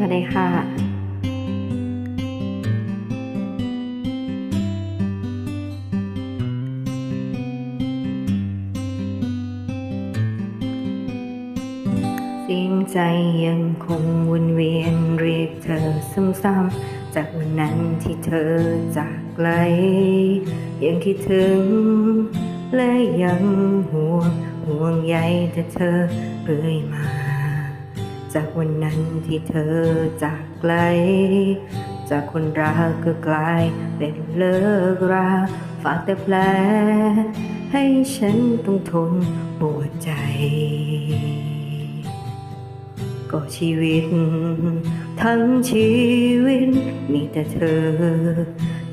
สวัสดีค่ะเสียงใจยังคงวนเวียนเรียกเธอซ้ำๆ จากวันนั้นที่เธอจากไกล ยังคิดถึง และยังห่วงห่วงใยแต่เธอเรื่อยมา จากวันนั้นที่เธอจากไกล จากคนรักก็กลายเป็นเลิกราฝากแต่แผลให้ฉันต้องทนปวดใจ ก็ชีวิต ทั้งชีวิต มีแต่เธอ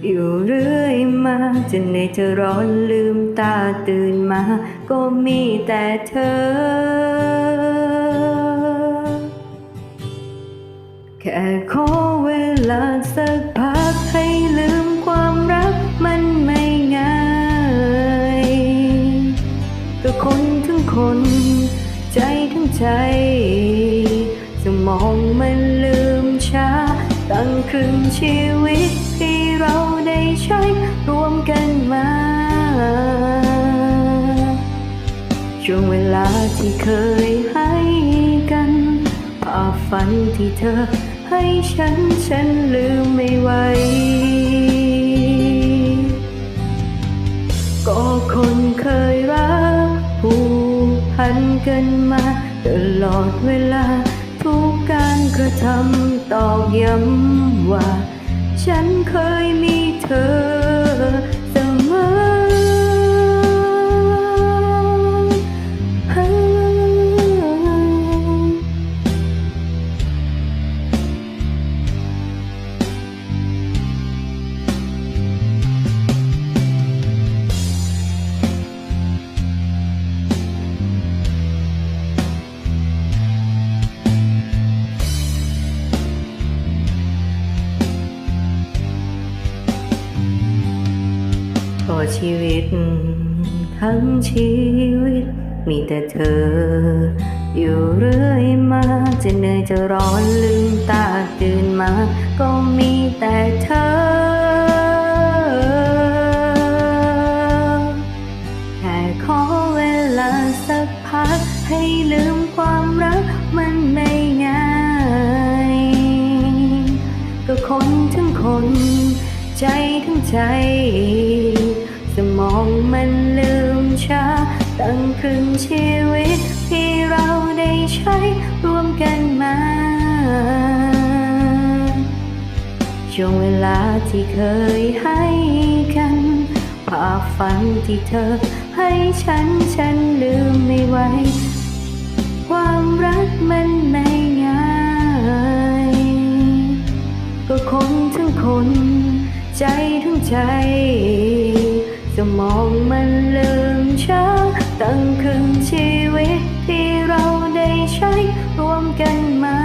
อยู่เรื่อยมาจนในจะร้อนลืมตาตื่นมา ก็มีแต่เธอ แค่ขอเวลาสักพักให้ลืมความรักมันไม่ง่ายก็คนทั้งคน ใจทั้งใจสมองมันลืมช้า ตั้งครึ่งชีวิตที่เราได้ใช้รวมกันมา ช่วงเวลาที่เคยให้กันภาพฝันที่เธอ ให้ฉัน ฉันลืมไม่ไหว ก็คนเคยรักผูกพันกันมาตลอดเวลา ทุกการกระทำตอกย้ำว่า ฉันเคยมีเธอ พอชีวิต ทั้งชีวิต มีแต่เธอ อยู่เรื่อยมา จะเหนื่อยจะร้อนลืมตาตื่นมา ก็มีแต่เธอ ใจทั้งใจ สมองมันลืมชาตั้งครึ่งชีวิตที่เราได้ใช้ร่วมกันมา ช่วงเวลาที่เคยให้กันภาพฝันที่เธอให้ฉันฉันลืมไม่ไหวความรักมันไม่ง่าย ก็คนทั้งคน ใจทั้งใจสมองมันลืมเช้าตั้งครึ่งชีวิตที่เราได้ใช้ร่วมกันมา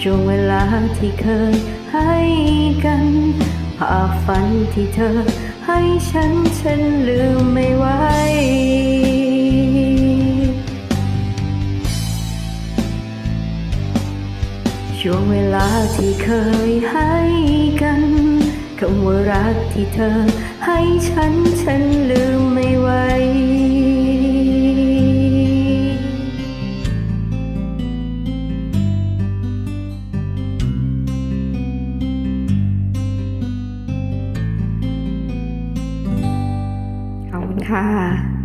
ช่วงเวลาที่เคยให้กันภาพฝันที่เธอให้ฉันฉันลืมไม่ไหว ที่เคยให้กันคำว่ารักที่เธอให้ฉันฉันลืมไม่ไหวขอบคุณค่ะ